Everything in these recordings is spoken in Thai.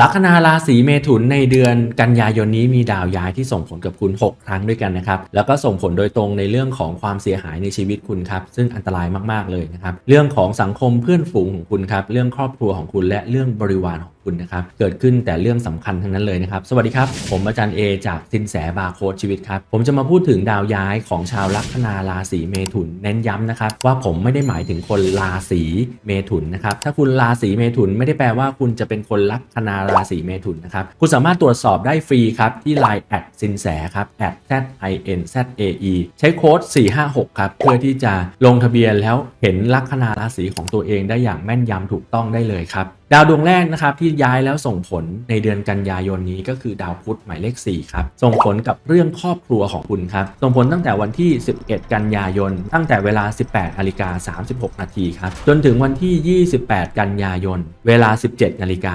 ลัคนาราศีเมถุนในเดือนกันยายนนี้มีดาวย้ายที่ส่งผลกับคุณ 6 ครั้งด้วยกันนะครับ แล้วก็ส่งผลโดยตรงในเรื่องของความเสียหายในชีวิตคุณครับ ซึ่งอันตรายมากๆเลยนะครับ เรื่องของสังคมเพื่อนฝูงของคุณครับ เรื่องครอบครัวของคุณและเรื่องบริวารของคุณนะครับเกิดขึ้นแต่เรื่องสำคัญทั้งนั้นเลยนะครับ สวัสดีครับ ผมอาจารย์เอจากสินแสบาร์โค้ดชีวิตครับ ผมจะมาพูดถึงดาวย้ายของชาวลัคนาราศีเมถุน เน้นย้ำนะครับ ว่าผมไม่ได้หมายถึงคนราศีเมถุนนะครับ ถ้าคุณราศีเมถุนไม่ได้แปลว่าคุณจะเป็นคนลัคนาราศีเมถุนนะครับ คุณสามารถตรวจสอบได้ฟรีครับที่ Line แอดสินแสครับ at z i n z a e ใช้โค้ด456ครับเพื่อที่จะลงทะเบียนแล้วเห็นลัคนาราศีของตัวเองได้อย่างแม่นยำถูกต้องได้เลยครับ ดาวดวงแรกนะครับที่ย้ายแล้วส่งผลในเดือนกันยายนนี้ก็คือดาวพุธหมายเลข4ครับส่งผลกับเรื่องครอบครัวของคุณครับส่งผลตั้งแต่วันที่ 11 กันยายน ตั้งแต่เวลา 18นาฬิกา36 นาทีครับจนถึงวันที่ 28 กันยายน เวลา 17นาฬิกา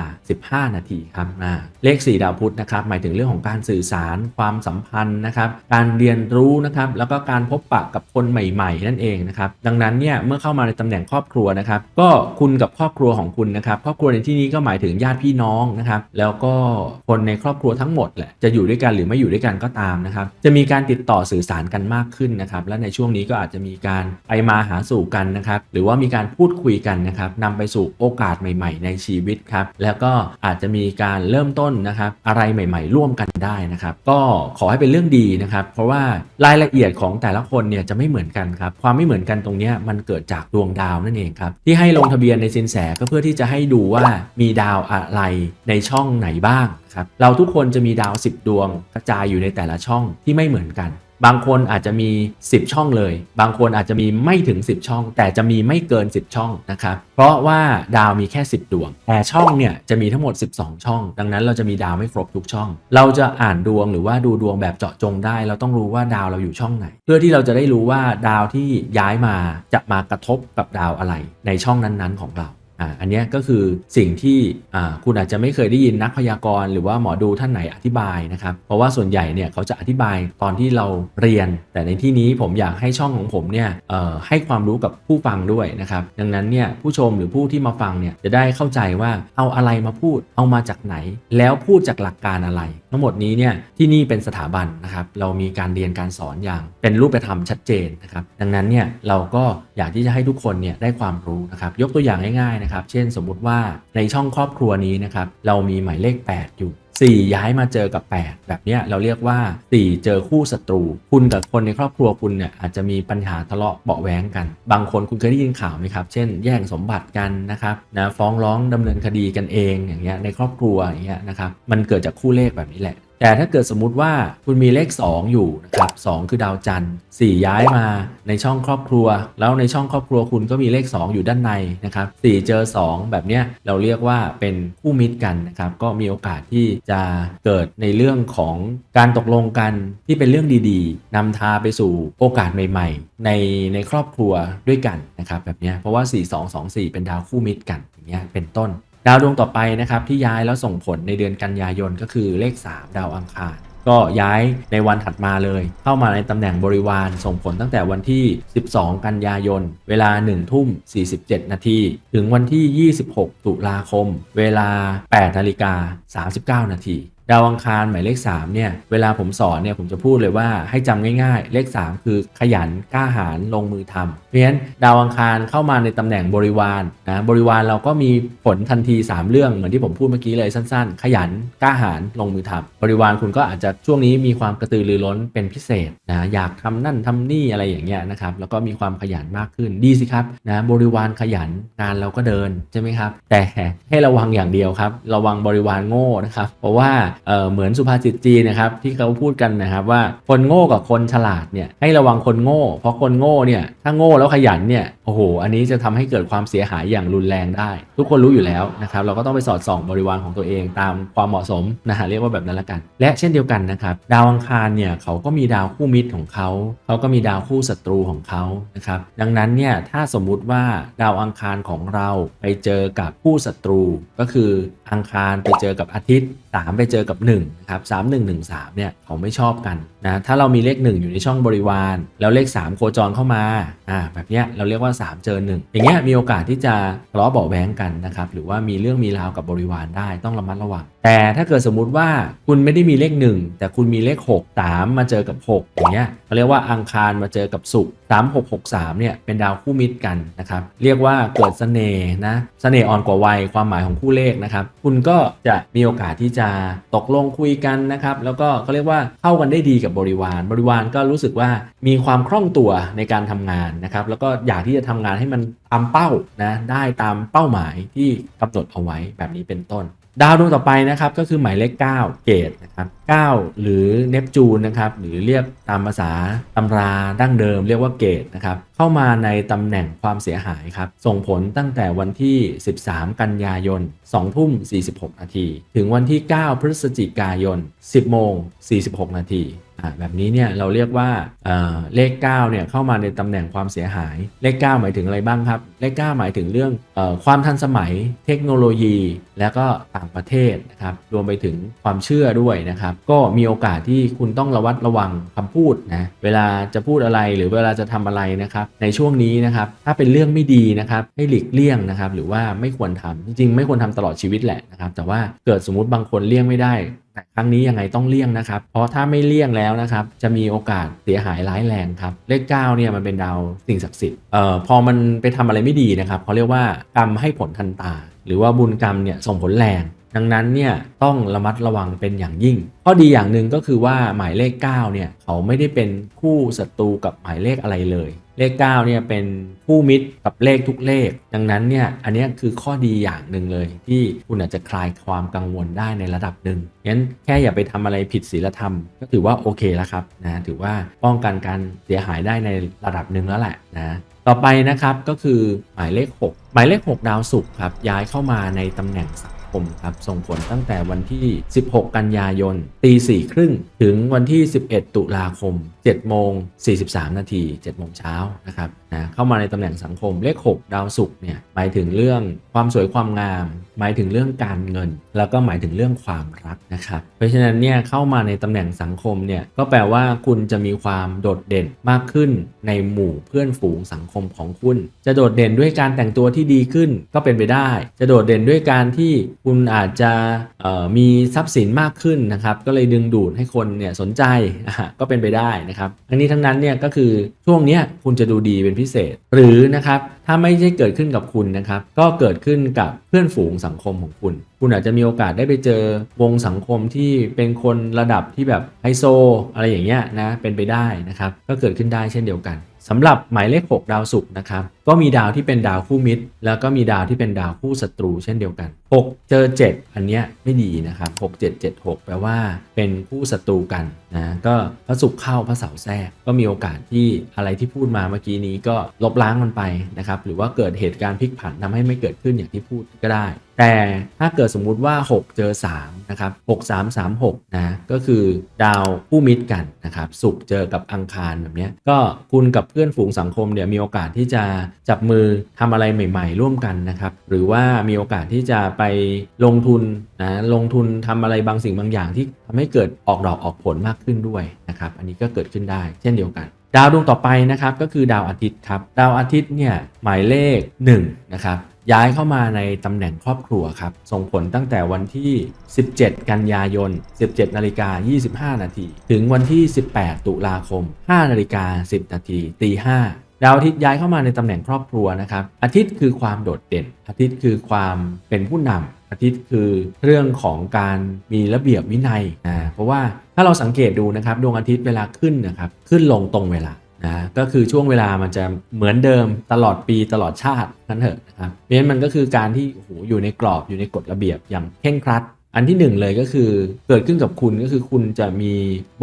15 นาทีครับอ่าเลข 4 ดาวพุธนะครับหมายถึงเรื่องของการสื่อสารความสัมพันธ์นะครับการเรียนรู้นะครับแล้วก็การพบปะกับคนใหม่ๆ นั่นเองนะครับดังนั้นเนี่ยเมื่อเข้ามาในตำแหน่งครอบครัวนะครับก็คุณกับครอบครัวของคุณนะครับครอบครัวในที่นี้ก็หมายถึงญาติพี่น้องนะครับ แล้วก็คนในครอบครัวทั้งหมดแหละจะอยู่ด้วยกันหรือไม่อยู่ด้วยกันก็ตามนะครับ จะมีการติดต่อสื่อสารกันมากขึ้นนะครับ และในช่วงนี้ก็อาจจะมีการไปมาหาสู่กันนะครับ หรือว่ามีการพูดคุยกันนะครับนำไปสู่โอกาสใหม่ ๆ ในชีวิตครับ แล้วก็อาจจะมีการเริ่มต้นนะครับ อะไรใหม่ ๆ ร่วมกันได้นะครับ ก็ขอให้เป็นเรื่องดีนะครับ เพราะว่ารายละเอียดของแต่ละคนเนี่ยจะไม่เหมือนกันครับ ความไม่เหมือนกันตรงนี้มันเกิดจากดวงดาวนั่นเองครับ ที่ให้ลงทะเบียนในสินแสก็เพื่อที่จะให้ดูว่ามีดาวอะไรในช่องไหนบ้างครับเราทุกคนจะมีดาว 10 ดวงกระจายอยู่ในแต่ละช่องที่ไม่เหมือนกัน บางคนอาจจะมี 10 ช่องเลย บางคนอาจจะมีไม่ถึง 10 ช่อง แต่จะมีไม่เกิน 10 ช่องนะครับ เพราะว่าดาวมีแค่ 10 ดวง แต่ช่องเนี่ยจะมีทั้งหมด 12 ช่อง ดังนั้นเราจะมีดาวไม่ครบทุกช่อง เราจะอ่านดวงหรือว่าดูดวงแบบเจาะจงได้ เราต้องรู้ว่าดาวเราอยู่ช่องไหน เพื่อที่เราจะได้รู้ว่าดาวที่ย้ายมาจะมากระทบกับดาวอะไรในช่องนั้นๆ ของเรา อ่าอันนี้ก็คือสิ่งที่อ่าคุณอาจจะไม่เคยได้ยินนักพยากรณ์หรือว่าหมอดูท่านไหนอธิบายนะครับ เพราะว่าส่วนใหญ่เนี่ยเขาจะอธิบายตอนที่เราเรียน แต่ในที่นี้ผมอยากให้ช่องของผมเนี่ยเอ่อให้ความรู้กับผู้ฟังด้วยนะครับ ดังนั้นเนี่ยผู้ชมหรือผู้ที่มาฟังเนี่ยจะได้เข้าใจว่าเอาอะไรมาพูดเอามาจากไหน แล้วพูดจากหลักการอะไร ทั้งหมดนี้เนี่ยที่นี่เป็นสถาบันนะครับเรามีการเรียนการสอนอย่างเป็นรูปธรรมชัดเจนนะครับดังนั้นเนี่ยเราก็อยากที่จะให้ทุกคนเนี่ยได้ความรู้นะครับยกตัวอย่างง่ายๆนะครับ เช่นสมมุติว่าในช่องครอบครัวนี้นะครับเรามีหมายเลข 8 อยู่ 4 ย้ายมาเจอกับ 8 แบบนี้เราเรียกว่า 4 เจอคู่ศัตรู คุณกับคนในครอบครัวคุณเนี่ยอาจจะมีปัญหาทะเลาะเบาะแว้งกัน บางคนคุณเคยได้ยินข่าวไหมครับ เช่น แย่งสมบัติกันนะครับนะฟ้องร้องดำเนินคดีกันเองอย่างเงี้ยในครอบครัวอย่างเงี้ยนะครับมันเกิดจากคู่เลขแบบนี้แหละ แต่ถ้าเกิดสมมุติว่าคุณมีเลข 2 อยู่นะครับ2คือดาวจันทร์4ย้ายมาในช่องครอบครัว แล้วในช่องครอบครัวคุณก็มีเลข 2 อยู่ด้านในนะครับ4เจอ 2 แบบเนี้ยเราเรียกว่าเป็นคู่มิตรกันนะครับก็มีโอกาสที่จะเกิดในเรื่องของการตกลงกันที่เป็นเรื่องดีๆนำทาไปสู่โอกาสใหม่ ๆ ในในครอบครัวด้วยกันนะครับแบบเนี้ยเพราะว่า 4 2 2 4 เป็นดาวคู่มิตรกันอย่างเงี้ยเป็นต้น ดาวดวงต่อไปนะครับที่ย้ายแล้วส่งผลในเดือนกันยายนก็คือเลข 3 ดาวอังคารก็ย้ายในวันถัดมาเลย เข้ามาในตำแหน่งบริวารส่งผลตั้งแต่วันที่ 12 กันยายน เวลา 1 ทุ่ม 47 นาที ถึงวันที่ 26 ตุลาคม เวลา 8 นาฬิกา 39 นาที ดาวอังคารหมายเลข3เนี่ยเวลาผมสอนเนี่ยผมจะพูดเลยว่าให้จำง่ายๆ เลข 3 คือขยันกล้าหาญลงมือทำเพราะฉะนั้นดาวอังคารเข้ามาในตำแหน่งบริวารนะบริวารเราก็มีผลทันที 3 เรื่องเหมือนที่ผมพูดเมื่อกี้เลยสั้นๆ ขยันกล้าหาญลงมือทำบริวารคุณก็อาจจะช่วงนี้มีความกระตือรือร้นเป็นพิเศษนะอยากทำนั่นทำนี่อะไรอย่างเงี้ยนะครับแล้วก็มีความขยันมากขึ้นดีสิครับนะบริวารขยันงานเราก็เดินใช่ไหมครับแต่ให้ระวังอย่างเดียวครับ ระวังบริวารโง่นะครับเพราะว่าเออเหมือนสุภาษิตจีนนะครับที่เขาพูดกันนะครับว่าคนโง่กับคนฉลาดเนี่ยให้ระวังคนโง่ เพราะคนโง่เนี่ยถ้าโง่แล้วขยันเนี่ยโอ้โหอันนี้จะทำให้เกิดความเสียหายอย่างรุนแรงได้ ทุกคนรู้อยู่แล้วนะครับเราก็ต้องไปสอดส่องบริวารของตัวเองตามความเหมาะสมนะฮะเรียกว่าแบบนั้นละกัน และเช่นเดียวกันนะครับดาวอังคารเนี่ยเขาก็มีดาวคู่มิตรของเขาเขาก็มีดาวคู่ศัตรูของเขานะครับดังนั้นเนี่ยถ้าสมมุติว่าดาวอังคารของเราไปเจอกับคู่ศัตรูก็คืออังคารไปเจอกับอาทิตย์ 3 ไปเจอกับ1นะครับ3 1 1 3เนี่ยเขาไม่ชอบกันนะถ้าเรามีเลข 1 อยู่ในช่องบริวาร แล้วเลข 3 โคจรเข้ามาอ่าแบบเนี้ยเราเรียกว่า 3 เจอ 1 อย่างเงี้ยมีโอกาสที่จะทะเลาะเบาแวงกันนะครับหรือว่ามีเรื่องมีราวกับบริวารได้ต้องระมัดระวัง แต่ถ้าเกิดสมมุติว่าคุณไม่ได้มีเลข 1 แต่คุณมีเลข 6 3 มาเจอกับ 6 อย่างเงี้ยเขาเรียกว่าอังคารมาเจอกับศุกร์3 6 6 3เนี่ยเป็นดาวคู่มิตรกันนะครับเรียกว่าเกิดเสน่ห์นะเสน่ห์อ่อนกว่าวัยความหมายของคู่เลขนะครับคุณก็จะมีโอกาสที่จะตกลงคุยกันนะครับแล้วก็เขาเรียกว่าเข้ากันได้ดีกับบริวาร บริวารก็รู้สึกว่ามีความคล่องตัวในการทำงานนะครับ แล้วก็อยากที่จะทำงานให้มันตามเป้านะได้ตามเป้าหมายที่กำหนดเอาไว้แบบนี้เป็นต้น ดาวดวงต่อไปนะครับก็คือหมายเลข 9 เกตนะครับ9หรือเนปจูนนะครับหรือเรียกตามภาษาตำราดั้งเดิม เรียกว่าเกตนะครับ เข้ามาในตำแหน่งความเสียหายครับ ส่งผลตั้งแต่วันที่ 13 กันยายน 2 ทุ่ม 46 นาที ถึงวันที่ 9 พฤศจิกายน 10 โมง 46 นาทีอ่าแบบนี้เนี่ยเราเรียกว่าเออเลข9เนี่ยเข้ามาในตำแหน่งความเสียหาย เลข 9 หมายถึงอะไรบ้างครับ เลข 9 หมายถึงเรื่องเออความทันสมัย เทคโนโลยี และก็ต่างประเทศนะครับรวมไปถึงความเชื่อด้วยนะครับ ก็มีโอกาสที่คุณต้องระวัดระวังคำพูดนะเวลาจะพูดอะไรหรือเวลาจะทำอะไรนะครับในช่วงนี้นะครับถ้าเป็นเรื่องไม่ดีนะครับให้หลีกเลี่ยงนะครับหรือว่าไม่ควรทำจริงๆไม่ควรทำตลอดชีวิตแหละนะครับแต่ว่าเกิดสมมุติบางคนเลี่ยงไม่ได้แต่ครั้งนี้ยังไงต้องเลี่ยงนะครับ เพราะถ้าไม่เลี่ยงแล้วนะครับ จะมีโอกาสเสียหายร้ายแรงครับ เลข9เนี่ยมันเป็นดาวสิ่งศักดิ์สิทธิ์ เอ่อ พอมันไปทำอะไรไม่ดีนะครับเขาเรียกว่ากรรมให้ผลทันตา หรือว่าบุญกรรมเนี่ยส่งผลแรง ดังนั้นเนี่ยต้องระมัดระวังเป็นอย่างยิ่ง ข้อดีอย่างหนึ่งก็คือว่าหมายเลข9เนี่ยเขาไม่ได้เป็นคู่ศัตรูกับหมายเลขอะไรเลย เลข9เนี่ยเป็นคู่มิตรกับเลขทุกเลข ดังนั้นเนี่ยอันนี้คือข้อดีอย่างหนึ่งเลย ที่คุณอาจจะคลายความกังวลได้ในระดับหนึ่งงั้นแค่อย่าไปทำอะไรผิดศีลธรรม ก็ถือว่าโอเคแล้วครับนะถือว่าป้องกันการเสียหายได้ในระดับหนึ่งแล้วแหละนะต่อไปนะครับก็คือหมายเลข 6 หมายเลข 6 ดาวศุกร์ครับย้ายเข้ามาในตำแหน่งสังค มครับ ส่งผลตั้งแต่วันที่ 16 กันยายนตีสี่ครึ่งถึงวันที่ 11 ตุลาคม7โมง43 นาที7โมงเช้านะครับนะเข้ามาในตำแหน่งสังคมเลข 6 ดาวศุกร์เนี่ยหมายถึงเรื่อง ความสวยความงาม หมายถึงเรื่องการเงิน แล้วก็หมายถึงเรื่องความรักนะครับเพราะฉะนั้นเนี่ยเข้ามาในตำแหน่งสังคมเนี่ยก็แปลว่าคุณจะมีความโดดเด่นมากขึ้นในหมู่เพื่อนฝูงสังคมของคุณ จะโดดเด่นด้วยการแต่งตัวที่ดีขึ้นก็เป็นไปได้ จะโดดเด่นด้วยการที่คุณอาจจะมีทรัพย์สินมากขึ้นนะครับก็เลยดึงดูดให้คนเนี่ยสนใจก็เป็นไปได้นะครับทั้งนี้ทั้งนั้นเนี่ยก็คือช่วงนี้คุณจะดูดีเป็นพิเศษหรือนะครับ ถ้าไม่ใช่เกิดขึ้นกับคุณนะครับ ก็เกิดขึ้นกับเพื่อนฝูงสังคมของคุณ คุณอาจจะมีโอกาสได้ไปเจอวงสังคมที่เป็นคนระดับที่แบบไฮโซ อะไรอย่างเงี้ยนะ เป็นไปได้นะครับ ก็เกิดขึ้นได้เช่นเดียวกันสำหรับหมายเลข 6 ดาวศุกร์นะครับ ก็มีดาวที่เป็นดาวคู่มิตร แล้วก็มีดาวที่เป็นดาวคู่ศัตรูเช่นเดียวกัน 6 เจอ 7 อันเนี้ยไม่ดีนะครับ 6 7 7 6 แปลว่าเป็นคู่ศัตรูกันนะ ก็พระศุกร์เข้าพระเสาร์แทรก ก็มีโอกาสที่อะไรที่พูดมาเมื่อกี้นี้ก็ลบล้างมันไปนะครับ หรือว่าเกิดเหตุการณ์พลิกผันทำให้ไม่เกิดขึ้นอย่างที่พูดก็ได้ แต่ถ้าเกิดสมมุติว่า 6 เจอ3นะครับ6 3 3 6นะ ก็คือดาวคู่มิตรกันนะครับ ศุกร์เจอกับอังคารแบบนี้ ก็คุณกับเพื่อนฝูงสังคมเนี่ยมีโอกาสที่จะจับมือทำอะไรใหม่ ๆ ร่วมกันนะครับ หรือว่ามีโอกาสที่จะไปลงทุนนะลงทุนทำอะไรบางสิ่งบางอย่างที่ทำให้เกิดออกดอกออกผลมากขึ้นด้วยนะครับ อันนี้ก็เกิดขึ้นได้เช่นเดียวกันดาวดวงต่อไปนะครับก็คือดาวอาทิตย์ครับดาวอาทิตย์เนี่ยหมายเลข1นะครับย้ายเข้ามาในตำแหน่งครอบครัวครับส่งผลตั้งแต่วันที่ 17 กันยายน 17นาฬิกา25 นาทีถึงวันที่ 18 ตุลาคม 5นาฬิกา10 นาทีตี5 ดาวอาทิตย์ย้ายเข้ามาในตำแหน่งครอบครัวนะครับ อาทิตย์คือความโดดเด่น อาทิตย์คือความเป็นผู้นำอาทิตย์คือเรื่องของการมีระเบียบวินัยนะเพราะว่าถ้าเราสังเกตดูนะครับดวงอาทิตย์เวลาขึ้นนะครับขึ้นลงตรงเวลานะก็คือช่วงเวลามันจะเหมือนเดิมตลอดปีตลอดชาตินั่นเถอะนะครับเพราะฉะนั้นมันก็คือการที่โอ้โหอยู่ในกรอบอยู่ในกฎระเบียบอย่างเคร่งครัด อันที่หนึ่งเลยก็คือเกิดขึ้นกับคุณก็คือคุณจะมี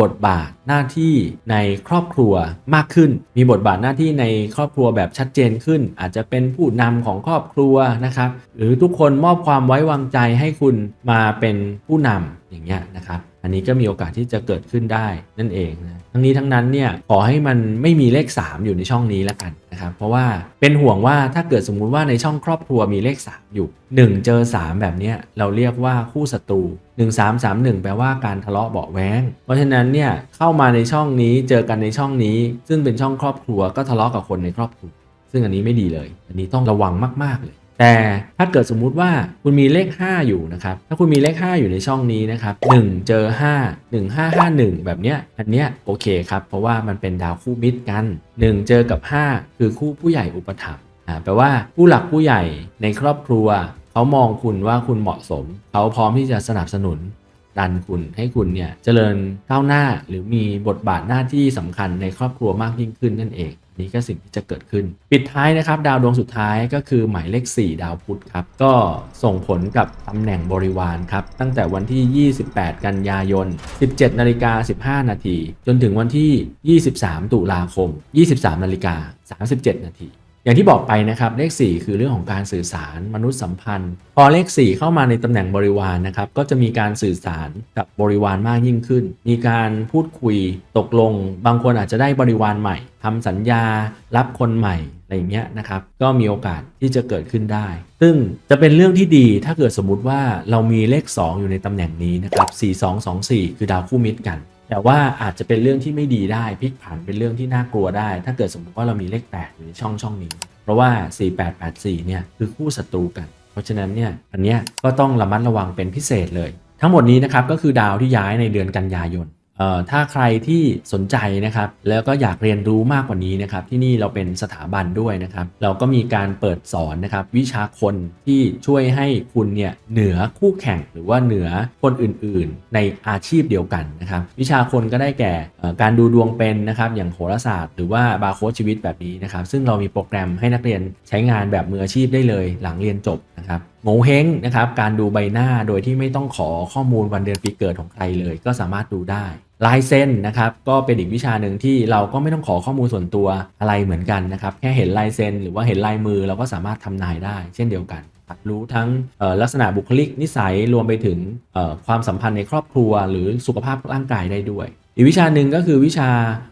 บทบาทหน้าที่ในครอบครัวมากขึ้น มีบทบาทหน้าที่ในครอบครัวแบบชัดเจนขึ้น อาจจะเป็นผู้นำของครอบครัวนะครับ หรือทุกคนมอบความไว้วางใจให้คุณมาเป็นผู้นำ อย่างเงี้ยนะครับ อันนี้ก็มีโอกาสที่จะเกิดขึ้นได้นั่นเองนะทั้งนี้ทั้งนั้นเนี่ยขอให้มันไม่มีเลข 3 อยู่ในช่องนี้แล้วกันนะครับ เพราะว่าเป็นห่วงว่าถ้าเกิดสมมุติว่าในช่องครอบครัวมีเลข 3 อยู่ 1 เจอ 3 แบบเนี้ยเราเรียกว่าคู่ศัตรู 1 3 3 1 แปลว่าการทะเลาะเบาแวงเพราะฉะนั้นเนี่ยเข้ามาในช่องนี้เจอกันในช่องนี้ ซึ่งเป็นช่องครอบครัวก็ทะเลาะกับคนในครอบครัว ซึ่งอันนี้ไม่ดีเลย อันนี้ต้องระวังมาก ๆเลย แต่ถ้าเกิดสมมุติว่าคุณมีเลข 5 อยู่นะครับถ้าคุณมีเลข 5 อยู่ในช่องนี้นะครับ1เจอ 5 1 5 5 1 แบบเนี้ยอันเนี้ยโอเคครับ เพราะว่ามันเป็นดาวคู่มิตรกัน 1 เจอกับ 5 คือคู่ผู้ใหญ่อุปถัมภ์อ่าแปลว่าผู้หลักผู้ใหญ่ในครอบครัว เขามองคุณว่าคุณเหมาะสม เขาพร้อมที่จะสนับสนุนดันคุณให้คุณเนี่ยเจริญก้าวหน้าหรือมีบทบาทหน้าที่สำคัญในครอบครัวมากยิ่งขึ้นนั่นเอง นี่ก็สิ่งที่จะเกิดขึ้น ปิดท้ายนะครับ ดาวดวงสุดท้ายก็คือหมายเลข 4 ดาวพุธครับ ก็ส่งผลกับตำแหน่งบริวารครับ ตั้งแต่วันที่ 28 กันยายน 17นาฬิกา15 นาที จนถึงวันที่ 23 ตุลาคม 23นาฬิกา37 นาที อย่างที่บอกไปนะครับเลข 4 คือเรื่องของการสื่อสารมนุษยสัมพันธ์ พอเลข 4 เข้ามาในตำแหน่งบริวารนะครับก็จะมีการสื่อสารกับบริวารมากยิ่งขึ้น มีการพูดคุยตกลง บางคนอาจจะได้บริวารใหม่ทำสัญญารับคนใหม่อะไรเงี้ยนะครับก็มีโอกาสที่จะเกิดขึ้นได้ ซึ่งจะเป็นเรื่องที่ดีถ้าเกิดสมมุติว่าเรามีเลข 2 อยู่ในตำแหน่งนี้นะครับ4224 คือดาวคู่มิตรกัน แต่ว่าอาจจะเป็นเรื่องที่ไม่ดีได้พลิกผันเป็นเรื่องที่น่ากลัวได้ ถ้าเกิดสมมติว่าเรามีเลข 8 อยู่ในช่องช่องนี้ เพราะว่า 4884 เนี่ยคือคู่ศัตรูกัน เพราะฉะนั้นเนี่ยอันเนี้ยก็ต้องระมัดระวังเป็นพิเศษเลย ทั้งหมดนี้นะครับก็คือดาวที่ย้ายในเดือนกันยายน ถ้าใครที่สนใจนะครับ แล้วก็อยากเรียนรู้มากกว่านี้นะครับ ที่นี่เราเป็นสถาบันด้วยนะครับ เราก็มีการเปิดสอนนะครับ วิชาคนที่ช่วยให้คุณเนี่ยเหนือคู่แข่งหรือว่าเหนือคนอื่นๆ ในอาชีพเดียวกันนะครับ วิชาคนก็ได้แก่การดูดวงเป็นนะครับ อย่างโหราศาสตร์หรือว่าบาร์โค้ดชีวิตแบบนี้นะครับ ซึ่งเรามีโปรแกรมให้นักเรียนใช้งานแบบมืออาชีพได้เลย หลังเรียนจบนะครับโงเฮงนะครับการดูใบหน้าโดยที่ไม่ต้องขอข้อมูลวันเดือนปีเกิดของใครเลย ก็สามารถดูได้ ลายเส้นนะครับก็เป็นอีกวิชาหนึ่งที่เราก็ไม่ต้องขอข้อมูลส่วนตัวอะไรเหมือนกันนะครับแค่เห็นลายเส้นหรือว่าเห็นลายมือเราก็สามารถทำนายได้ เช่นเดียวกัน รู้ทั้งลักษณะบุคลิกนิสัยรวมไปถึงความสัมพันธ์ในครอบครัว หรือสุขภาพร่างกายได้ด้วย อีกวิชาหนึ่งก็คือวิชา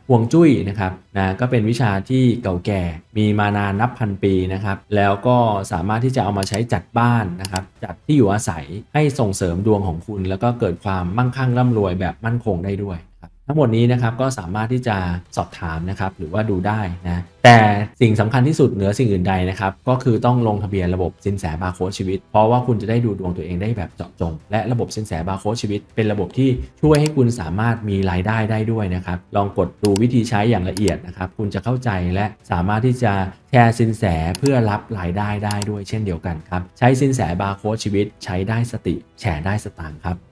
ห่วงจุ้ยนะครับนะก็เป็นวิชาที่เก่าแก่มีมานานนับพันปีนะครับ แล้วก็สามารถที่จะเอามาใช้จัดบ้านนะครับจัดที่อยู่อาศัยให้ส่งเสริมดวงของคุณ แล้วก็เกิดความมั่งคั่งร่ำรวยแบบมั่นคงได้ด้วย ทั้งหมดนี้นะครับก็สามารถที่จะสอบถามนะครับหรือว่าดูได้นะแต่สิ่งสำคัญที่สุดเหนือสิ่งอื่นใดนะครับก็คือต้องลงทะเบียนระบบสินแสบาร์โค้ดชีวิต เพราะว่าคุณจะได้ดูดวงตัวเองได้แบบเจาะจง และระบบสินแสบาร์โค้ดชีวิต เป็นระบบที่ช่วยให้คุณสามารถมีรายได้ได้ด้วยนะครับลองกดดูวิธีใช้อย่างละเอียดนะครับคุณจะเข้าใจและสามารถที่จะแชร์สินแสเพื่อรับรายได้ได้ด้วยเช่นเดียวกันครับใช้สินแสบาร์โค้ดชีวิต ใช้ได้สติแชร์ได้สตางค์ครับ